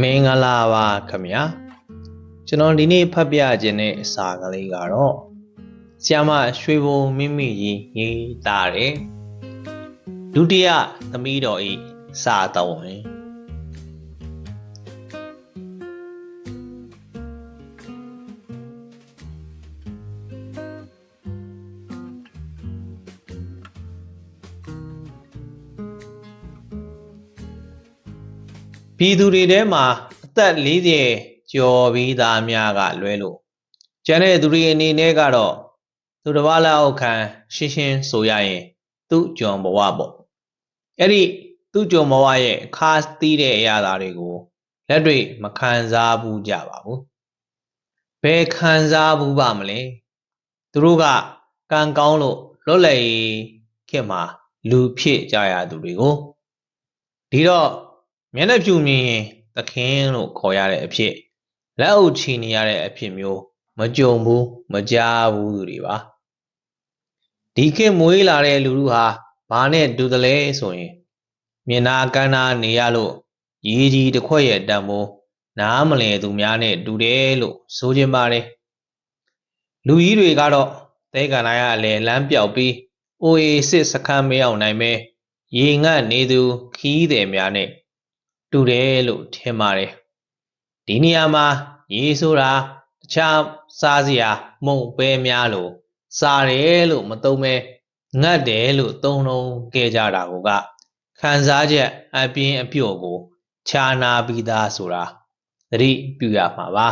မင်္ဂလာပါခင်ဗျာကျွန်တော်ဒီနေ့ဖတ်ပြခြင်းတဲ့အစာကလေးကတော့ဆ iam မရွှေဘုံမိမိကြီးရေးသားတယ်ဒုတိယသမီးတော်ဤစာတော်ဝင် ပြည်သူတွေထဲမှာအသက်40ကျော်ပြီးသားများကလွဲလို့ကျန်တဲ့သူတွေအနေနဲ့ကတော့သူတစ်ပါးလောက်အောက်ခံ ရှင်းရှင်းဆိုရရင် သူ့ကြုံဘဝပေါ့အဲ့ဒီသူ့ကြုံဘဝရဲ့ခါးသီးတဲ့အရာတွေကိုလက်တွေ့မခံစားဘူးကြပါဘူးဘယ်ခံစားဘူးပါမလဲသူတို့ကကံကောင်းလို့လွတ်လပ်ရေးခေတ်မှာလူဖြစ်ကြရသူတွေကိုဒီတော့ မျက်နှာဖြူမြင်ရင်သခင်လို့ခေါ်ရတဲ့အဖြစ်လက်အုပ်ချီနေရတဲ့အဖြစ်မျိုးမကြုံဘူးမကြားဘူးသူတွေပါဒီခေတ်မွေးလာတဲ့လူလူဟာဘာနဲ့တူတယ်လဲဆိုရင်မြင်နာကန်းနာနေရလို့ရည်ကြီးတစ်ခွက်ရဲ့တန်ဖိုးနားမလည်သူများနဲ့တူတယ်လို့ဆိုခြင်းပါတယ်လူကြီးတွေကတော့သဲကန္နာရအလဲလမ်းပြောက်ပြီးအိုအေစစ်စခန်းမရောက်နိုင်ပဲရေငတ်နေသူခီးတယ်များနဲ့ တူတယ်လို့ထင်ပါတယ်ဒီနေရာမှာရေဆိုတာတခြားစားစရာမုံပဲများလို့စားတယ်လို့မသုံးပဲငတ်တယ်လို့သုံးလုံးခဲ့ကြတာကခံစားချက်အပြင်းအပြော့ကိုခြာနာပြီးသားဆိုတာသတိပြုရမှာပါ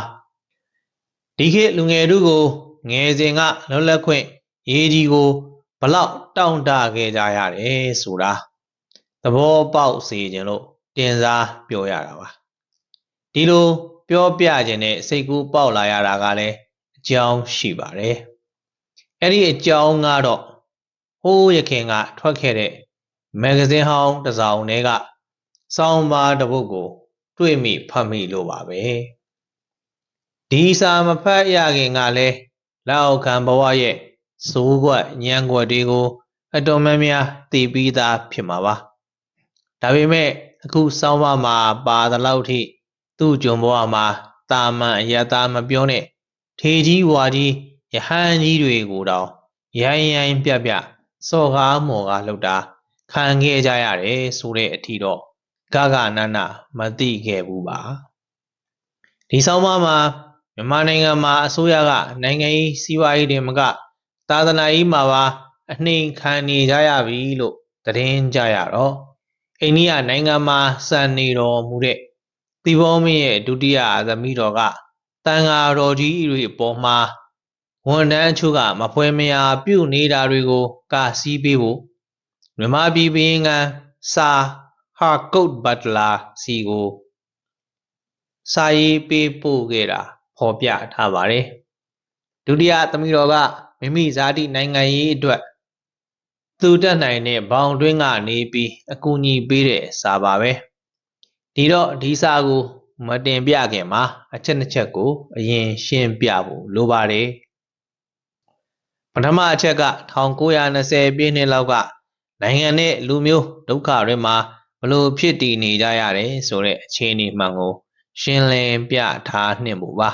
ဒီခေတ်လူငယ်တို့ကိုငယ်စဉ်ကလွတ်လပ်ခွင့်ရေးကြီးကိုဘလောက်တောင့်တခဲ့ကြရတယ်ဆိုတာသဘောပေါက်စေခြင်းလို့ တင်စားပြောရတာပါဒီလိုပြောပြခြင်းနဲ့စိတ်ကူးပေါက်လာရတာကလည်းအကြောင်းရှိပါတယ်အဲ့ဒီအကြောင်းကတော့ဟိုးရခင်ကထွက်ခဲ့တဲ့မဂ္ဂဇင်းဟောင်းတစ်စောင်ထဲကစောင်းပါတစ်ပုဒ်ကို တွေ့မိဖတ်မိလို့ပါပဲဒီစာမဖတ်ရခင်ကလည်းလောက်ခံဘဝရဲ့စိုးကွက်ညံကွက်တွေကို အတော်များများသိပြီးသားဖြစ်မှာပါဒါပေမဲ့ အခုစောင်းမမှာပါသလောက်ထိသူ့ကြုံဘဝမှာတာမန်အယတာမပြောနဲ့ထေကြီးဝါကြီးယဟန်ကြီးတွေကိုတောင်ရိုင်းရိုင်းပြပြစော်ကားမော်ကားလှုပ်တာခံခဲ့ကြရတယ်ဆိုတဲ့အထီတော့ဂဂနနမသိခဲ့ဘူးပါဒီဆောင်းပါးမှာမြန်မာနိုင်ငံမှာအစိုးရကနိုင်ငံရေးစီးပွားရေးတွေမက သာသနာရေးမှာပါအနှိမ်ခံနေကြရပြီလို့သတင်းကြရတော့ အိန္ဒိယနိုင်ငံမှာစံနေတော်မူတဲ့သီပေါမင်းရဲ့ဒုတိယသမီးတော်ကတန်ဃာတော်ကြီးတွေအပေါ်မှာဝန်ထမ်းအချို့ကမဖွဲမရာပြုတ်နေတာတွေကိုကာစီးပေးဖို့မြန်မာပြည်ဘင်းကစာဟာကုတ်ဘတ်လာစီကိုစာရေးပေးပို့ခဲ့တာဖော်ပြထားပါတယ်ဒုတိယသမီးတော်ကမိမိဇာတိနိုင်ငံရေးအတွက် သူတက်နိုင်တဲ့ဘောင်တွင်းကနေပြီးအကူအညီပေးတဲ့စာပါပဲဒီတော့ဒီစာကိုမတင်ပြခင်မှာအချက်နှစ်ချက်ကိုအရင်ရှင်းပြဖို့လိုပါတယ်ပထမအချက်က1920ပြည့်နှစ်လောက်ကနိုင်ငံနဲ့လူမျိုးဒုက္ခတွေမှာဘလို့ဖြစ်တည်နေကြရတယ်ဆိုတဲ့အခြေအနေမှန်ကိုရှင်းလင်းပြထားနှင့်ဖို့ပါ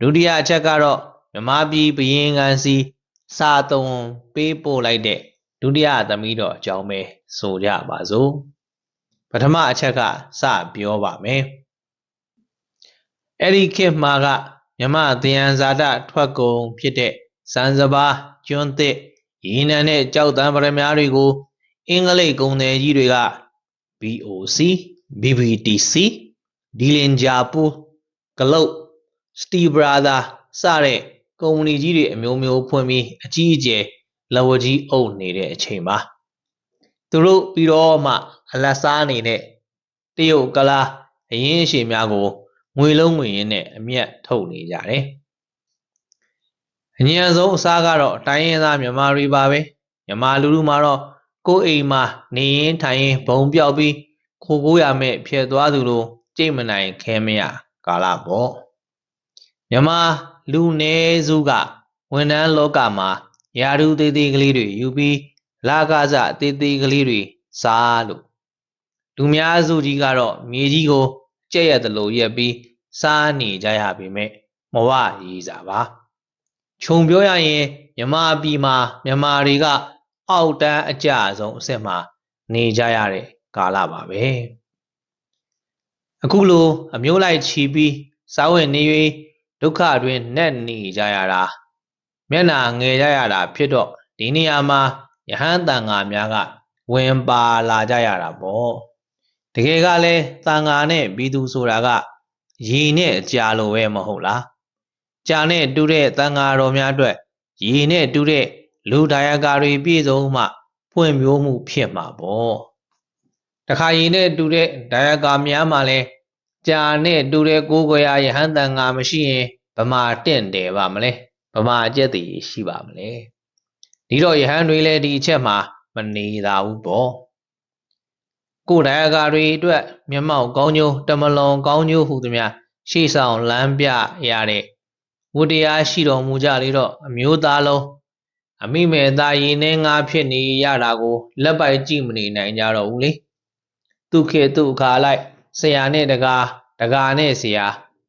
ဒုတိယအချက်ကတော့မြမပြည်ဘရင်ကန်စီစာတုံပေးပို့လိုက်တဲ့ ဒုတိယသမီးတော်အကြောင်းပဲဆိုကြပါစို့ပထမအချက်ကစပြောပါမယ်အဲ့ဒီခေတ်မှာကမြမသယံဇာတထွက်ကုန်ဖြစ်တဲ့စံစပါးကျွန်းသစ်ရေနံနဲ့ကြောက်တံပရမများတွေကို အင်္ဂလိပ်ကုန်သည်ကြီးတွေက BOC BBTC ဒီလင်ဂျာပူဂလုတ်စတီဘရာသာစတဲ့ကုမ္ပဏီကြီးတွေအမျိုးမျိုးဖွင့်ပြီးအကြီးအကျယ် လက်ဝကြီးအုပ်နေတဲ့အချိန်ပါသူတို့ပြီးတော့မှအလတ်စားနေတဲ့တရုတ်ကလားအရင်အရှင်များကိုငွေလုံးငွေရင်းနဲ့အမျက်ထုတ်နေကြတယ်အညံဆုံးအစားကတော့တိုင်းရင်းသားမြန်မာတွေပါပဲမြန်မာလူလူမှာတော့ကိုယ်အိမ်မှာနေရင်ထိုင်ရင်ဘုံပြောက်ပြီးခိုကိုးရမဲ့ဖြစ်သွားသူလိုကြိတ်မနိုင်ခဲမရကာလပေါ့မြန်မာလူနည်းစုကဝန်ထမ်းလောကမှာ ယာရုသေးသေးကလေးတွေယူပြီးလာကစားသေးသေးကလေးတွေစားလို့လူများစုကြီးကတော့မြေကြီးကိုကြက်ရက်သလိုရက်ပြီးစားနေကြရပေမဲ့မဝရည်စားပါခြုံပြောရရင်မြမပြည်မှာမြန်မာတွေက အောက်တန်းအကြဆုံးအဆင့်မှာနေကြရတဲ့ကာလပါပဲအခုလိုအမျိုးလိုက်ချီပြီးစားဝတ်နေ၍ဒုက္ခတွင်နှက်နေကြရတာ မျက်နာငယ်ကြရတာဖြစ်တော့ဒီနေရာမှာယဟန်တန်ဃာများကဝင်ပါလာကြရတာပေါ့တကယ်ကလည်းတန်ဃာနဲ့ဘီသူဆိုတာကရေနဲ့ကြာလိုပဲမဟုတ်လားကြာနဲ့တူတဲ့တန်ဃာတော်များအတွက်ရေနဲ့တူတဲ့လူဒါယကာတွေပြည့်စုံမှဖွံ့ဖြိုးမှုဖြစ်မှာပေါ့တခါရေနဲ့တူတဲ့ဒါယကာများမှလည်းကြာနဲ့တူတဲ့ကိုးကွယ်ရယဟန်တန်ဃာမရှိရင်ဗမာတင့်တယ်ပါမလဲ ဗမာအကျက်တည်ရှိပါမလဲဒီတော့ယဟန်တွေလည်းဒီအချက်မှာမနေသာဘူးပေါ့ကိုယ်တရားကာတွေအတွက်မျက်မှောက်ကောင်းကျိုးတမလွန်ကောင်းကျိုးဟုသည်များရှေ့ဆောင်လမ်းပြရတဲ့ဝတ္တရားရှိတော်မူကြလေတော့အမျိုးသားလုံးအမိမေသားရင်နှင်းငါဖြစ်နေရတာကိုလက်ပိုက်ကြည့်မနေနိုင်ကြတော့ဘူးလေသူခေသူအခါလိုက်ဆရာနဲ့တကားတကားနဲ့ဆရာ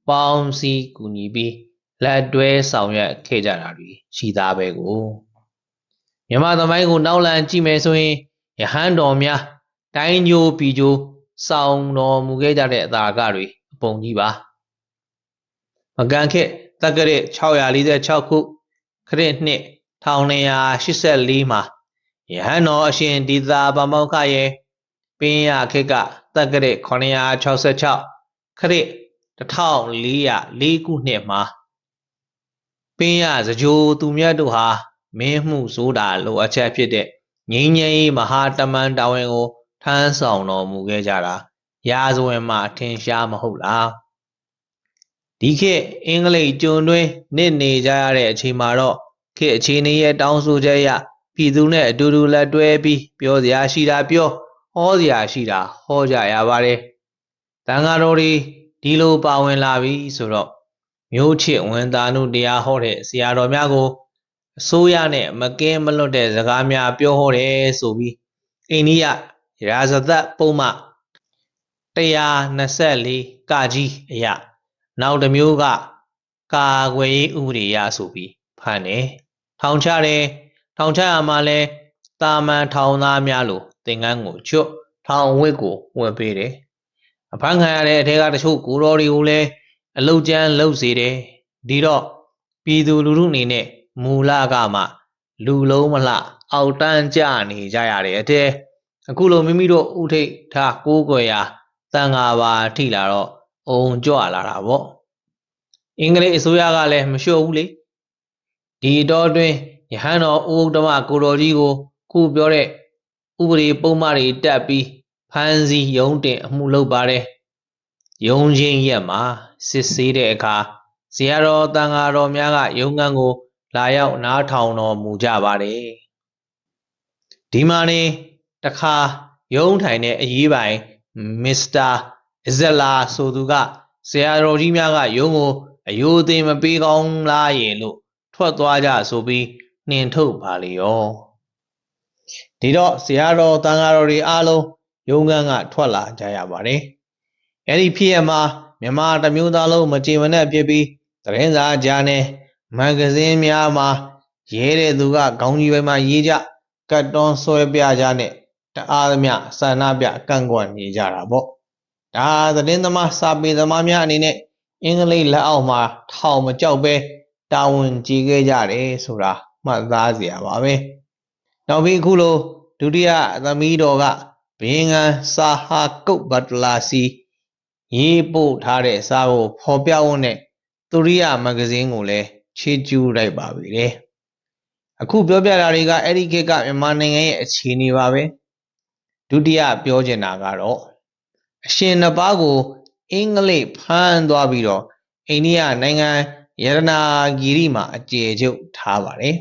ပေါင်းစည်းကူညီပြီး လက်တွဲဆောင်ရွက်ခဲ့ကြတာတွေရှိသားပဲကိုမြမသမိုင်းကိုနောက်လန်ကြည့်မယ်ဆိုရင်ယဟန်တော်များတိုင်းညိုပြီကျိုးဆောင်တော်မူခဲ့ကြတဲ့အသာကတွေအပုံကြီးပါမကန်ခေတ်တက္ကရာ646ခုခရစ်နှစ်1284မှာယဟန်တော်အရှင်ဒီသာဗမောက္ခရဲ့ပင်ရခေတ်ကတက္ကရာ966ခရစ်1404ခုနှစ်မှာ ပင်ရစကြိုသူမြတ်တို့ဟာမင်းမှုစိုးတာလိုအပ်ချက်ဖြစ်တဲ့ငိမ့်ငိမ့်မဟာတမန်တာဝန်ကိုထမ်းဆောင်တော်မူခဲ့ကြတာရာဇဝင်မှာထင်ရှားမဟုတ်လားဒီခေတ်အင်္ဂလိပ်ကျွန်းတွင်းနစ်နေကြရတဲ့အချိန်မှာတော့ခေတ်အခြေအနေရဲ့တောင်းဆိုချက်အရပြည်သူနဲ့အတူတူလက်တွဲပြီးပြောစရာရှိတာပြောဟောစရာရှိတာဟောကြရပါတယ်တန်ဃာတော်တွေဒီလိုပါဝင်လာပြီဆိုတော့ မျိုးချစ်ဝန်သားနုတရားဟောတဲ့ဆရာတော်များကိုအစိုးရနဲ့မကင်းမလွတ်တဲ့စကားများပြောဟောတယ်ဆိုပြီးအိန္ဒိယရာဇသက်ပုံမှ124ကကြီးအရာနောက်တစ်မျိုးကကာကွယ်ရေးဥပဒေရဆိုပြီးဖန်တယ်ထောင်ချတယ်ထောင်ချရမှာလဲတာမန်ထောင်သားများလိုသင်္ကန်းကိုချွတ်ထောင်ဝစ်ကိုဝင်ပေးတယ်အဖမ်းခံရတဲ့အထက်ကတချို့ကိုတော်တွေကိုလည်း အလုတ်ကျန်းလှုပ်စေတယ်ဒီတော့ပြည်သူလူထုအနေနဲ့မူလကမှ လူလုံးမလှအောက်တန်းကြနေကြရတဲ့အတဲအခုလိုမိမိတို့ဥထိတ်ထားကိုးကွယ်ရာတန်ဃာပါထိလာတော့အုံကြွလာတာပေါ့အင်္ဂလိပ်အစိုးရကလည်းမလျှော့ဘူးလေဒီတော့တွင်ယဟန်တော်ဥဒ္ဓမကိုတော်ကြီးကို ခုပြောတဲ့ဥပဒေပုံမှန်တွေတက်ပြီးဖမ်းဆီးရုံးတင်အမှုလုပ်ပါတယ် ရုံးချင်းရက်မှာစစ်ဆေးတဲ့အခါဇေယတော်တန်ဃာတော်များကရုံးခန်းကို လာရောက်နားထောင်တော်မူကြပါတယ်ဒီမှာနေတခါရုံးထိုင်တဲ့အရေးပိုင်မစ္စတာအဇလာဆိုသူကဆရာတော်ကြီးများကရုံးကိုအယိုအသေးမပေးကောင်းလားရဲ့လို့ထွက်သွားကြဆိုပြီးနှင်ထုတ်ပါလေရောဒီတော့ဆရာတော်တန်ဃာတော်တွေအားလုံးရုံးခန်းကထွက်လာကြရပါတယ် အဲ့ဒီဖြစ်ရမှာမြန်မာတမျိုးသားလုံးမကြေမနက်ဖြစ်ပြီးသတင်းစာကြားနဲ့မဂ္ဂဇင်းများမှာရေးတဲ့သူကခေါင်းကြီးပိုင်းမှာရေးကြကတ်တွန်းဆွဲပြကြနဲ့တအားသမျှဆန္ဒပြကန့်ကွက်နေကြတာပေါ့ဒါသတင်းသမားစာပေသမားများအနေနဲ့အင်္ဂလိပ်လက်အောက်မှာထောင်မကြောက်ပဲတာဝန်ကြီးခဲ့ကြတယ်ဆိုတာမှတ်သားစရာပါပဲနောက်ပြီးအခုလိုဒုတိယသမီးတော်ကဘင်ငံစာဟာကုတ်ဘတ်လာစီ ရေးပို့ထားတဲ့စာကိုဖော်ပြဝန်းတဲ့သူရိယမဂ္ဂဇင်းကိုလည်းချေကျူးလိုက်ပါပြီလေအခုပြောပြတာတွေကအဲ့ဒီခေတ်ကမြန်မာနိုင်ငံရဲ့အခြေအနေပါပဲဒုတိယပြောချင်တာကတော့အရှင်နှစ်ပါးကိုအင်္ဂလိပ်ဖမ်းသွားပြီးတော့အိန္ဒိယနိုင်ငံယရနာဂီရီမှာအကျေချုပ်ထားပါတယ်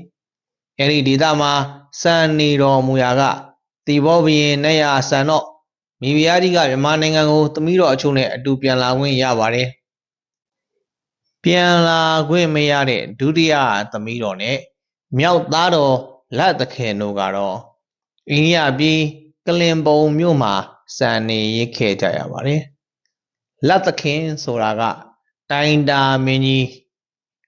အဲ့ဒီဒေသမှာစံနေတော်မူရာကတီဘောဘရင်နဲ့ရဆန်တော့ မိဖုရားကြီးကမြန်မာနိုင်ငံကိုသမီးတော်အချို့နဲ့အတူပြန်လာခွင့်ရပါတယ်ပြန်လာခွင့်မရတဲ့ဒုတိယသမီးတော်နဲ့မြောက်သားတော်လက်သခင်တို့ကတော့အိန္ဒိယပြည်ကလင်ပုံမြို့မှာစံနေရခဲ့ကြရပါတယ်လက်သခင်ဆိုတာကတိုင်တာမင်းကြီး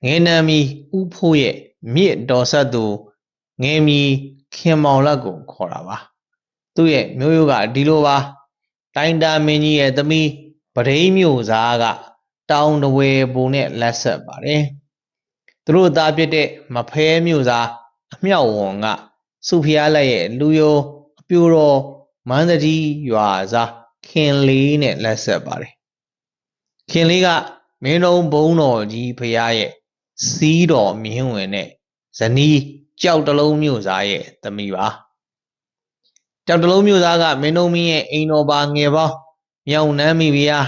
ငင်းနံမီဥဖို့ရဲ့မြစ်တော်ဆက်သူငင်းမီခင်မောင်လက်ကိုခေါ်တာပါသူ့ရဲ့မျိုးရိုးကဒီလိုပါ တိုင်တာမင်းကြီးရဲ့သမီးပရိမျိုးသားကတောင်တဝဲပုံနဲ့လက်ဆက်ပါတယ်သူတို့သားဖြစ်တဲ့မဖဲမျိုးသားအမြောက်ဝန်ကစုဖျားလက်ရဲ့လူယိုအပြိုတော်မန္တတီရွာစားခင်လေးနဲ့လက်ဆက်ပါတယ်ခင်လေးကမင်းတော်ဘုံတော်ကြီးဖျားရဲ့စီးတော်မြင်းဝင်နဲ့ဇနီးကြောက်တလုံးမျိုးသားရဲ့သမီးပါ ကြောက်တလုံးမျိုးသားကမင်းတော်မင်းရဲ့အိမ်တော်ပါငယ်ပေါင်းမြောင်နှမ်းမိဗျာ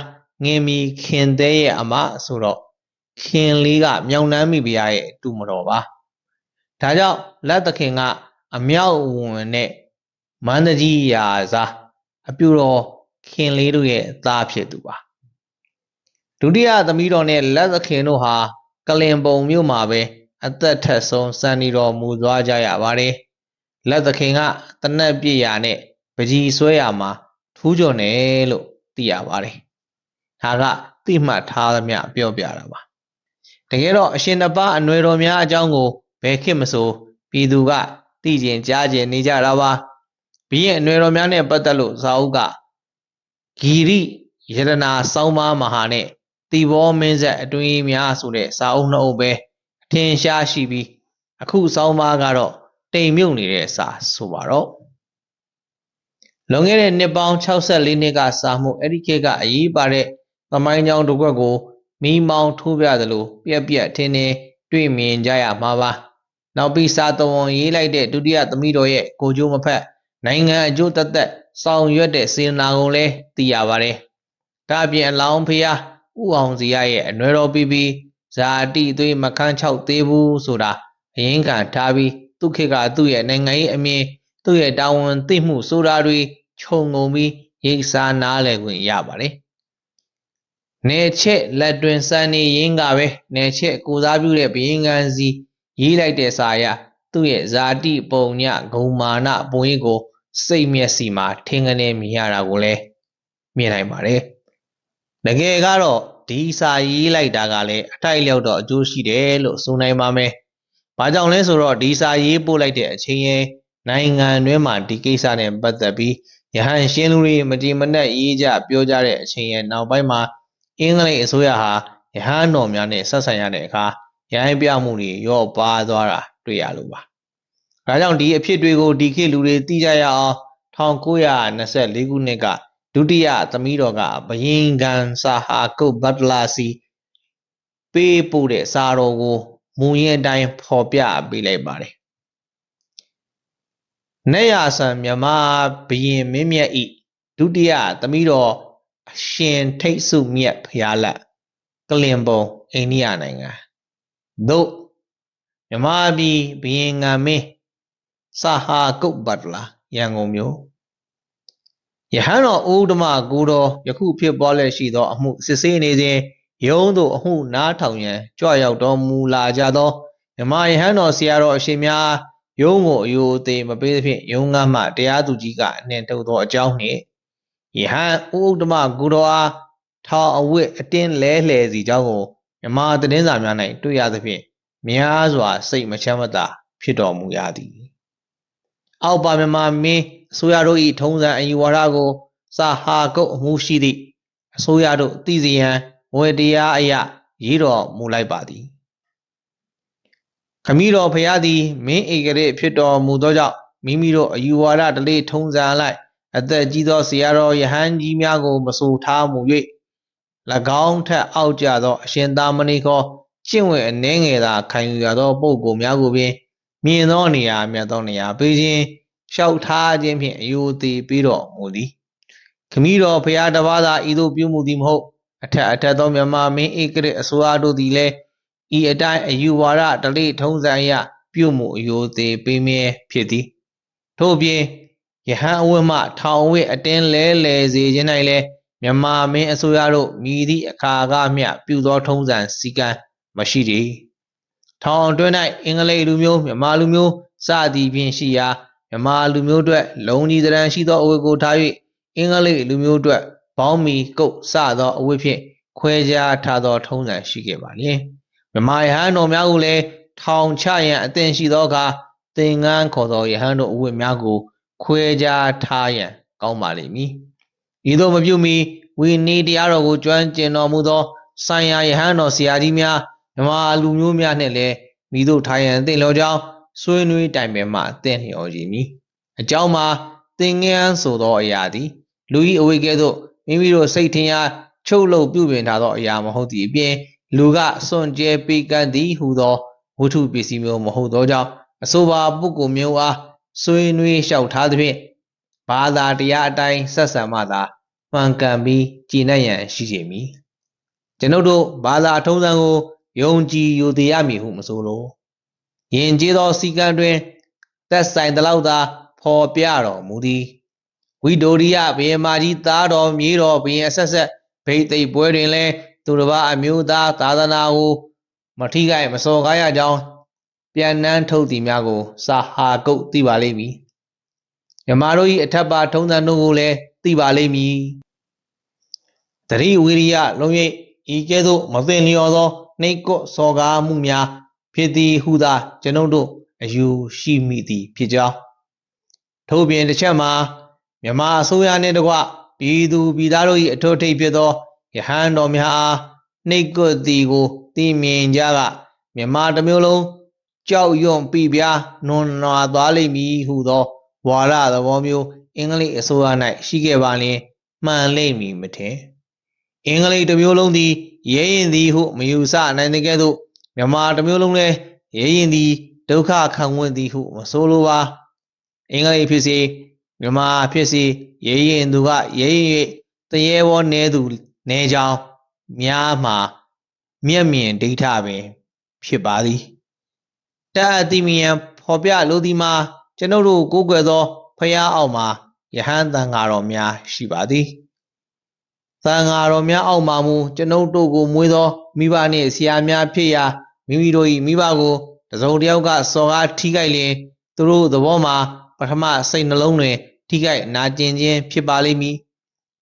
ငင်မီခင်သေးရဲ့အမဆိုတော့ခင်လေးကမြောင်နှမ်းမိဗျာရဲ့တူမတော်ပါဒါကြောင့်လက်သခင်ကအမြောက်ဝင်နဲ့မန္တကြီးရာစားအပြူတော်ခင်လေးတို့ရဲ့သားဖြစ်သူပါဒုတိယသမီးတော်နဲ့လက်သခင်တို့ဟာကလင်ပုံမြို့မှာပဲအသက်ထက်ဆုံးစံဒီတော်မူသွားကြရပါတယ် လက်သခင်ကတနက်ပြည့်ရာနဲ့ပကြီးဆွဲရာမှာထူးကြော်တယ်လို့သိရပါတယ်ဒါကသိမှတ်ထားသမျှပြောပြတာပါတကယ်တော့အရှင်တပားအနွယ်တော်များအကြောင်းကိုဘယ်ခေတ်မဆိုပြည်သူကသိကျင်ကြားကျင်နေကြတာပါဘီရဲ့အနွယ်တော်များနဲ့ပတ်သက်လို့ဇာအုပ်ကဂီရိယရနာစောင်းပါမဟာနဲ့တီဘောမင်းဆက်အတွင်းများဆိုတဲ့စာအုပ်နှစ်အုပ်ပဲအထင်ရှားရှိပြီးအခုစောင်းပါကတော့ တိမ်မြုပ်နေတဲ့စာဆိုပါတော့လွန်ခဲ့တဲ့နှစ်ပေါင်း64နှစ်ကစာမှုအဲ့ဒီခေတ်ကအရေးပါတဲ့သမိုင်းကြောင်းတစ်ခွက်ကိုမိမောင်းထိုးပြသလိုပြက်ပြက်ထင်းထင်းတွေ့မြင်ကြရမှာပါနောက်ပြီးစာတော်ဝန်ရေးလိုက်တဲ့ဒုတိယသမီးတော်ရဲ့ကိုကျိုးမဖက်နိုင်ငံအကျိုးသက်သက်ဆောင်ရွက်တဲ့စေနာကိုလည်းသိရပါတယ်ဒါအပြင်အလောင်းဖျားဥအောင်စီရရဲ့အနွယ်တော်ပြီးပြီးဇာတိသွေးမခန်းချောက်သေးဘူးဆိုတာအရင်ကထားပြီး သူခေတ်ကသူ့ရဲ့နိုင်ငံရေးအမြင်သူ့ရဲ့တာဝန်သိမှုဆိုတာတွေခြုံငုံပြီးရိပ်စားနားလည်ခွင့်ရပါတယ်။နေချက်လက်တွင်စံနေရင်းကပဲနေချက်ကိုစားပြုတဲ့ဘယင်ကံစီရေးလိုက်တဲ့စာရသူ့ရဲ့ဇာတိပုံညဂုံမာနပုံရိပ်ကို စိတ်မျက်စီမှာထင်ကနေမြင်ရတာကိုလည်းမြင်နိုင်ပါတယ်။တကယ်ကတော့ဒီစာရေးလိုက်တာကလည်းအထိုက်လျောက်တော့အကျိုးရှိတယ်လို့ဆိုနိုင်ပါမယ်။ ဘာကြောင့်လဲဆိုတော့ဒီစာရေးပို့လိုက်တဲ့အချိန်ရဲ့နိုင်ငံတွင်းမှာဒီကိစ္စနဲ့ပတ်သက်ပြီးရဟန်းရှင်လူတွေမတိမနက်ရေးကြပြောကြတဲ့အချိန်ရဲ့နောက်ပိုင်းမှာအင်္ဂလိပ်အစိုးရဟာရဟန်းတော်များနဲ့ဆက်ဆံရတဲ့အခါရဟန်းပြမှုတွေရော့ပါသွားတာတွေ့ရလို့ပါ။ဒါကြောင့်ဒီအဖြစ်တွေကိုဒီခေတ်လူတွေသိကြရအောင်1924ခုနှစ်ကဒုတိယသမီးတော်ကဘယင်ကန်စာဟာကုတ်ဘတ်လာစီပေးပို့တဲ့စာတော်ကို မူရင်းအတိုင်းဖော်ပြပေးလိုက်ပါတယ်။နေရဆန်မြမဘယင်မင်းမြတ်ဤဒုတိယသမီးတော်အရှင်ထိတ်စုမြတ်ဖျားလက်ကလင်ပုံအိန္ဒိယနိုင်ငံသို့မြမပြည်ဘယင်ငံမင်းစာဟာကုတ်ဘတ်လာရန်ကုန်မြို့ယဟန်တော်ဥဒ္ဓမကိုတော်ယခုဖြစ်ပွားလျက်ရှိသောအမှုစစ်ဆေးနေစဉ် ရုံးသို့အမှုနားထောင်ရန်ကြွရောက်တော်မူလာကြသောမြမယဟန်တော်ဆရာတော်အရှင်များရုံးကိုအယိုသေးမပေးသဖြင့်ရုံးကမှတရားသူကြီးကအနှင်ထုတ်သောအကြောင်းနှင့်ယဟန်ဥဒ္ဓမကိုတော်အားထောင်အဝတ်အတင်းလဲလှယ်စီကြောင်းကိုမြမသတင်းစာများ၌တွေ့ရသဖြင့်များစွာစိတ်မချမ်းမသာ ဖြစ်တော်မူရသည်အောက်ပါမြမမင်းအစိုးရတို့၏ထုံးစံအယူဝါဒကိုစာဟာကုတ်အမှုရှိသည့်အစိုးရတို့သိစေရန် ဝေတရားအယရေးတော်မူလိုက်ပါသည်ခမည်းတော်ဖရာသည်မင်းဧကရေဖြစ်တော်မူသောကြောင့်မိမိတို့အယူဝါဒတလေးထုံးစံလိုက်အသက်ကြီးသောဆရာတော်ယဟန်ကြီးများကိုမဆိုထားမူ၍၎င်းထက်အောက်ကြသောအရှင်သာမဏေခေါ်ကျင့်ဝတ်အနှဲငယ်သာခံယူရသောပုဂ္ဂိုလ်များကိုပင်မြင်သောနေရာမြတ်သောနေရာပေးခြင်းလျှောက်ထားခြင်းဖြင့်အယိုသေးပြီးတော့မူသည်ခမည်းတော်ဖရာတပါးသာဤသို့ပြုမှုသည်မဟုတ် အထက်အထက်သောမြမမင်းဧကရအစိုးရတို့သည်လည်းဤအတိုင်းအယူဝါဒတလိထုံးစံအရပြုမှုအယိုသေးပေးမြဲဖြစ်သည်ထို့ပြင်ယဟန်အဝတ်မှထောင်ဝတ်အတင်းလဲလဲစေခြင်း၌လည်းမြမမင်းအစိုးရတို့မြည်သည့်အခါကမျှပြုသောထုံးစံစည်းကမ်းမရှိတည်ထောင်အတွင်း၌အင်္ဂလိပ်လူမျိုးမြန်မာလူမျိုးစသည်ဖြင့်ရှိရာမြမာလူမျိုးအတွက်လုံကြီးတရန်ရှိသောအဝတ်ကိုထား၍အင်္ဂလိပ်လူမျိုးအတွက် ဘောင်းမီကုတ်စသောအဝတ်ဖြင့်ခွဲခြားထားသောထုံးစံရှိခဲ့ပါလျင်မြမယဟန်တော်များကိုလည်းထောင်ချရန်အသင်ရှိသောအခါသင်္ကန်းခေါ်သောယဟန်တို့အဝတ်များကို ခွဲခြားထားရန်ကောင်းပါလိမ့်မည်ဤသို့မပြုမီဝိနည်းတရားတော်ကိုကျွမ်းကျင်တော်မူသောဆိုင်ရာယဟန်တော်ဆရာကြီးများမြမလူမျိုးများနှင့်လည်းမိတို့ထားရန်သင်လောကြောင်းဆွေးနွေးတိုင်ပင်မှတင့်လျော်ကြည်မည်အကြောင်းမှာသင်ငန်းဆိုသောအရာသည်လူ၏အဝိကဲ့သို့ မိမိတို့စိတ်ထင်ရာချုပ်လုပ်ပြုပြင်ထားသောအရာမဟုတ်သည့်အပြင်လူကစွန့်ကြဲပေးကမ်းသည်ဟူသောဝတ္ထုပစ္စည်းမျိုးမဟုတ်သောကြောင့်အဆိုပါပုဂ္ဂိုလ်မျိုးအားဆွေးနွေးလျှောက်ထားသဖြင့်ဘာသာတရားအတိုင်းဆက်ဆံမှသာမှန်ကန်ပြီးကြည်နပ်ရန်ရှိစေမည်ကျွန်ုပ်တို့ဘာသာထုံးစံကိုယုံကြည်ယူသေးရမည်ဟုမဆိုလိုယင်ကျေးသောစီကံတွင်သက်ဆိုင်သလောက်သာဖော်ပြတော်မူသည် ဝိဒိုရိယဘုရင်မကြီးသားတော်မြေးတော်ဘုရင်အဆက်ဆက်ဗိသိက်ပွဲတွင်လည်းသူတစ်ပါးအမျိုးသားသာသနာကိုမထိခိုက်မစော်ကားရကြောင်းပြန်နှန်းထုတ်သည်များကို စာဟာကုတ်သိပါလိမ့်မည်မြမတို့၏အထက်ပါထုံးစံတို့ကိုလည်းသိပါလိမ့်မည်တတိဝိရိယလုံးရိပ်ဤကဲ့သို့မသိလျော်သောနှိတ်ကွစော်ကားမှုများဖြစ်သည်ဟုသာကျွန်ုပ်တို့အယူရှိမိသည်ဖြစ်ကြောင်းထို့ပြင်တစ်ချက်မှာ မြမအစိုးရနှင့်တကွပြည်သူပြည်သားတို့၏အထွတ်ထိပ်ဖြစ်သောယဟန်တော်များအားနှိတ်ကွသည်ကိုသိမြင်ကြကမြမတစ်မျိုးလုံးကြောက်ရွံ့ပြပြနွန်နွာသွားလိမ့်မည်ဟုသောဝါရသဘောမျိုးအင်္ဂလိပ်အစိုးရ၌ရှိခဲ့ပါလျင်မှန်လိမ့်မည်မထင်အင်္ဂလိပ်တစ်မျိုးလုံးသည်ရဲရင်သည်ဟုမယူဆနိုင်တဲ့ကဲ့သို့မြန်မာတစ်မျိုးလုံးလည်းရဲရင်သည်ဒုက္ခခံဝင်သည်ဟုမဆိုလိုပါအင်္ဂလိပ်ဖြစ်စေ မြန်မာဖြစ်စေရဲရင်သူကရဲရင်၍တရေဘောနဲသူနဲကြောင်းများမှာမျက်မြင်ဒိဋ္ဌပင်ဖြစ်ပါသည်တအတိမီယံဖော်ပြလိုသည်မှာကျွန်ုပ်တို့ကိုးကွယ်သောဖရာအောက်မှာယဟန်တန်ဃာတော်များရှိပါသည်သံဃာတော်များအောက်မှာမူကျွန်ုပ်တို့ကိုမွေးသောမိဘနှင့်ဆရာများဖြစ်ရာမိမိတို့၏မိဘကိုတစုံတစ်ယောက်ကစော်ကားထိခိုက်လျင်သူတို့သဘောမှာ ပထမစိတ်နှလုံးတွင် ထိခိုက်နာကျင်ခြင်းဖြစ်ပါလိမ့်မည်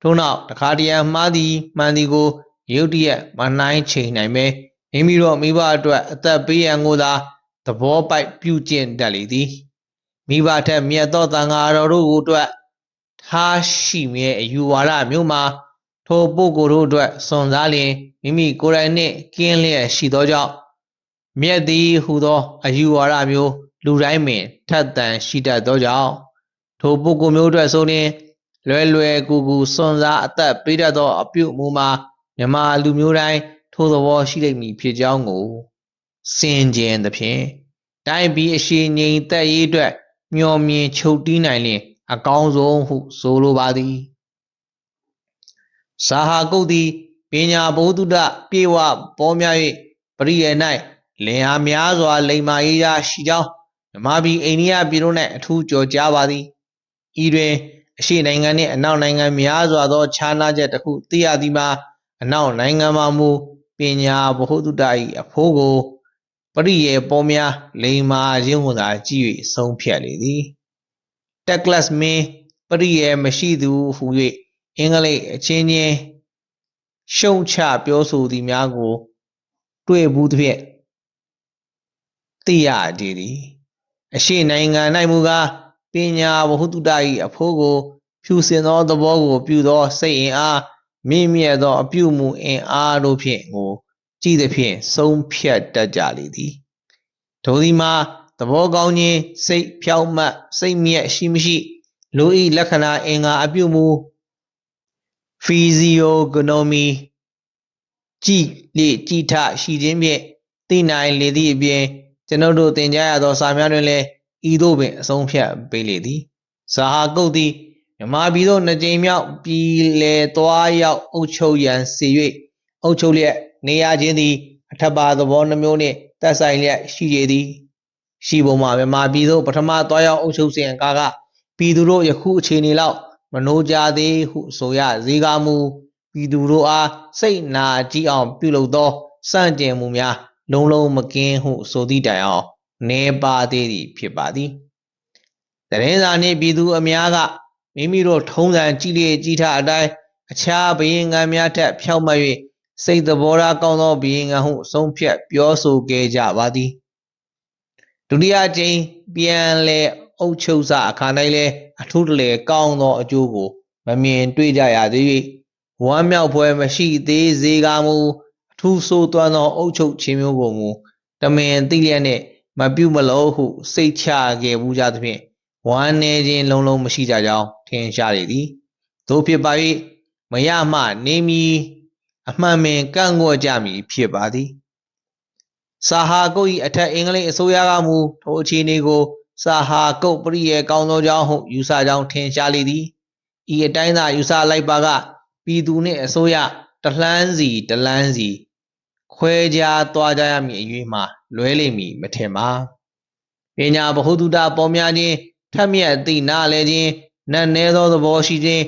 ထို့နောက်တခါတရံမှားသည်မှန်သည်ကိုရုတ်တရက်မနိုင်ချိန်နိုင်ပဲမိမိတို့မိဘအတွက်အသက်ပေးရန်ကိုသာသဘောပိုက်ပြုကျင့်တတ်လေသည်မိဘထက်မြတ်သောသံဃာတော်တို့ကိုအတွက်ထားရှိမြဲအယူဝါဒမျိုးမှာထိုပုဂ္ဂိုလ်တို့အတွက်စွန်စားလျင်မိမိကိုယ်တိုင်နှင့်ကင်းလျက်ရှိသောကြောင့်မြတ်သည်ဟူသောအယူဝါဒမျိုး လူတိုင်းပင်ထက်သန်ရှိတတ်သောကြောင့်ထိုပုဂ္ဂိုလ်မျိုးအတွက်ဆိုရင်လွယ်လွယ်ကူကူစွန်စားအသက်ပေးတတ်သောအပြုအမူမှာမြမလူမျိုးတိုင်းထိုသဘောရှိလိမ့်မည်ဖြစ်ကြောင်းကိုစင်ကြင်သဖြင့်တိုင်းပြည်အရှိငြိမ်သက်ရေးအတွက်မျှော်မြင်ချုပ်တီးနိုင်လျင် အကောင်းဆုံးဟုဆိုလိုပါသည်စာဟာကုတ်သည်ပညာဘုဒ္ဓပြေဝပေါ်များ၍ပရိယေ၌လင်ဟာများစွာလိမ္မာရေးရာရှိကြောင်း ဓမ္မပြည်အိန္ဒိယပြည်တို့၌အထူးကြော်ကြားပါသည်ဤတွင်အရှိနိုင်ငံနှင့်အနောက်နိုင်ငံများစွာသောခြားနားချက်တစ်ခုသိရသည်မှာအနောက်နိုင်ငံမှာမူပညာဘုဟုတုတ္တ၏အဖိုးကိုပရိယေပေါ်များလိမ္မာခြင်းဟူသာကြည့်၍ဆုံးဖြတ်လေသည်တက်ကလတ်မင်းပရိယေမရှိသူဟူ၍အင်္ဂလိပ်အချင်းချင်းရှုံချပြောဆိုသည်များကို တွေ့ဘူးသဖြင့်သိရကြသည် အရှိနိုင်ငံ၌မူကားပညာဝဟုတုတ၏အဖိုးကို ဖြူစင်သောသဘောကို ပြုသောစိတ်အင်အားမြင့်မြတ်သော အပြုမူအင်အားတို့ဖြင့်ကို ကြည်သဖြင့်ဆုံးဖြတ်တတ်ကြလေသည်ဒိုသည်မှာသဘောကောင်းခြင်းစိတ်ဖြောင့်မတ်စိတ်မြတ်ရှိမရှိလူ၏လက္ခဏာအင်္ဂါအပြုမူ physiognomy ကြည်လေကြည်ထရှိခြင်းဖြင့်သိနိုင်လေသည့်အပြင် ကျွန်ုပ်တို့သင်ကြားရသောစာများတွင်လည်းဤသို့ပင်အဆုံးဖြတ်ပေးလေသည်ဇာဟာကုတ်သည်မြမပြည်သို့နှစ်ကြိမ်မြောက်ပြည်လေသွားရောက်အုပ်ချုပ်ရန်စေ၍အုပ်ချုပ်လျက်နေရခြင်းသည်အထက်ပါသဘောနှမျိုးနှင့်သက်ဆိုင်လျက်ရှိရသည် ရှိပုံမှာမြမပြည်သို့ပထမသွားရောက်အုပ်ချုပ်စဉ်အခါကပြည်သူတို့ယခုအခြေအနေလောက်မနိုးကြသေးဟုဆိုရဇေကမူပြည်သူတို့အားစိတ်နာကြည့်အောင်ပြုလုပ်သောစန့်ကျင်မှုများ လုံးလုံးမကင်းဟုဆိုသည့်တိုင်အောင်နေပါသေးသည်ဖြစ်ပါသည်တရင်စာနှင့်ပြည်သူအများကမိမိတို့ထုံးစံကြည်လေကြည်ထအတိုင်းအခြားဘယင်ငံများထက်ဖြောင့်မတ်၍စိတ်သဘောထားကောင်းသောဘယင်ငံဟုအဆုံးဖြတ်ပြောဆိုခဲ့ကြပါသည်ဒုတိယကြိမ်ပြန်လဲအုပ်ချုပ်စာအခါ၌လည်းအထူးတလေကောင်းသောအကျိုးကိုမမြင်တွေ့ကြရသေး၍ဝမ်းမြောက်ပွဲမရှိသေးစေကမူ အထူးဆိုးသွမ်းသောအုပ်ချုပ်ခြင်းမျိုးကိုမူတမင်သိလျက်နှင့်မပြုမလို့ဟုစိတ်ချခဲ့မှုကြသဖြင့်ဝမ်းနေခြင်းလုံးလုံးမရှိကြကြောင်းထင်ရှားလေသည်သို့ဖြစ်ပါ၍မရမှနေမီအမှန်ပင်ကန့်ကွက်ကြမည်ဖြစ်ပါသည်စာဟာကုတ်၏အထက်အင်္ဂလိပ်အစိုးရကမူထိုအခြေအနေကိုစာဟာကုတ်ပရိယေကောင်းသောကြောင့်ဟုယူဆကြောင်းထင်ရှားလေသည်ဤအတိုင်းသာယူဆလိုက်ပါကပြည်သူနှင့်အစိုးရ တလှမ်းစီတလန်းစီခွဲခြားသွားကြရမည်အ၍မှလွဲလိမ့်မည်မထင်ပါပညာဗဟုသုတပေါ်များခြင်းထက်မြက်သိနားလဲခြင်းနတ်နဲသောသဘောရှိခြင်း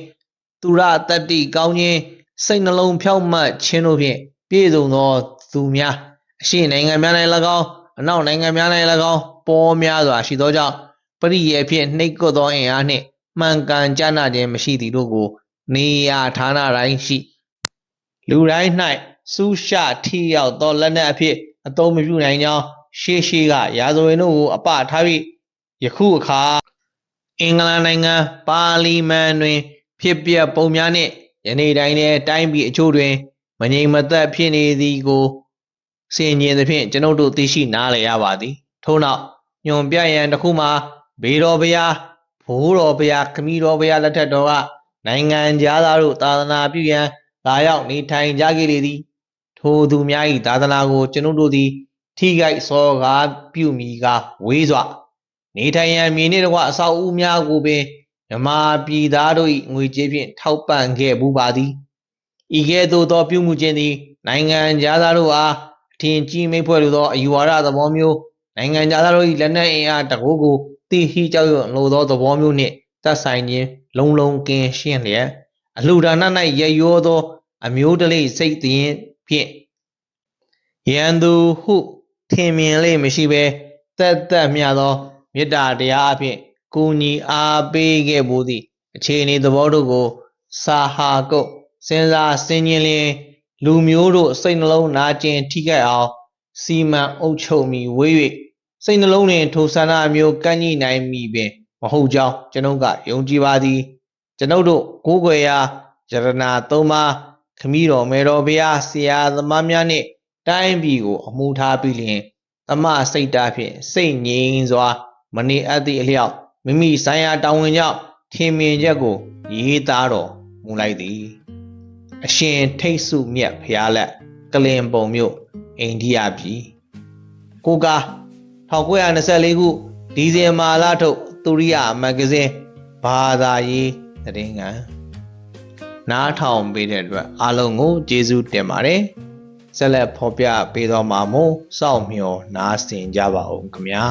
သူရတတ္တိကောင်းခြင်းစိတ်နှလုံးဖြောင့်မတ်ခြင်းတို့ဖြင့်ပြည့်စုံသောသူများအရှိနိုင်ငံများ၌၎င်းအနောက်နိုင်ငံများ၌၎င်းပေါ်များစွာရှိသောကြောင့်ပရိယေဖြင့်နှိပ်ကွပ်သောအင်အားနှင့်မှန်ကန်ကြနာခြင်းမရှိသည်တို့ကို နေရာဌာနတိုင်းရှိ လူတိုင်း၌စူးရှထိရောက်သောလက်နက်အဖြစ်အသုံးမပြုနိုင်ကြောင်းရှေးရှေးကရာဇဝင်တို့ကိုအပထား၍ယခုအခါအင်္ဂလန်နိုင်ငံပါလီမန်တွင် ဖြစ်ပျက်ပုံများနှင့်ယနေ့တိုင်းလည်းတိုင်းပြည်အချို့တွင် မငြိမ်မသက်ဖြစ်နေသည်ကိုဆင်ញင်သဖြင့်ကျွန်ုပ်တို့သိရှိနားလည်ရပါသည်ထို့နောက်ညွန်ပြရန်တစ်ခုမှာဘေတော်ဘုရားဘိုးတော်ဘုရားခမီးတော်ဘုရားလက်ထက်တော်ကနိုင်ငံသားတို့သာသနာပြုရန် လာရောက်နေထိုင်ကြခဲ့လေသည်ထိုသူများ၏သာသနာကို ကျွန်ုပ်တို့သည် ထိခိုက်စော်ကားပြုမိကဝေးစွာ နေထိုင်ရန်မြေနှင့်တကွအဆောက်အဦများကိုပင်မြမာပြည်သားတို့၏ငွေကြေးဖြင့်ထောက်ပံ့ခဲ့ပူပါသည်ဤကဲ့သို့သောပြုမှုခြင်းသည် နိုင်ငံသားတို့အားအထင်ကြီးမိတ်ဖွဲ့လိုသောအယူဝါဒသဘောမျိုးနိုင်ငံသားတို့၏လက်နက်အင်အားတကူကိုတိဟိကြောက်ရွံ့လိုသောသဘောမျိုးနှင့်သက်ဆိုင်ခြင်း လုံးလုံးကင်းရှင်းလျက်အလှူဒါန၌ရရောသော အမျိုးတလိစိတ်တည်ဖြင့်ရန်သူဟုထင်မြင်လေမရှိဘဲတက်တက်မြသောမေတ္တာတရားအဖြစ်ကိုညီအားပေးခဲ့မှုသည့်အခြေအနေသဘောတို့ကိုစာဟာကုတ်စဉ်းစားဆင်ခြင်လျင်လူမျိုးတို့စိတ်နှလုံးနာကျင်ထိခိုက်အောင်စီမံအုပ်ချုပ်မိဝေး၍စိတ်နှလုံးတွင်ထိုဆန္ဒအမျိုးကန့်ညှိနိုင်မည်ပင်မဟုတ်ကြောင်းကျွန်ုပ်ကယုံကြည်ပါသည်ကျွန်ုပ်တို့ကိုးကွယ်ရာယရနာသုံးပါး ခမည်းတော်မေတော်ဘုရားဆရာသမားများနှင့်တိုင်းပြည်ကို အမှုထားပြီးလျင်သမစိတ်ဓာတ်ဖြင့်စိတ်ငြိမ်စွာ မနေအပ်သည့်အလျောက်မိမိဆိုင်ရာတာဝန်ကြောင့်ထင်မြင်ချက်ကိုရေးသားတော်မူလိုက်သည် အရှင်ထိတ်စုမြတ်ဖျားလက်ကလင်ပုံမြို့အိန္ဒိယပြည်ကိုကာ1924ခုဒီဇင်ဘာလထုတ်သူရိယမဂ္ဂဇင်းဘာသာရေးသတင်းကန် နားထောင်ပေးတဲ့အတွက်အားလုံးကိုကျေးဇူးတင်ပါတယ်ဆက်လက်ဖော်ပြပေးတော်မှာမို့စောင့်မျှော်နားဆင်ကြပါဦးခင်ဗျာ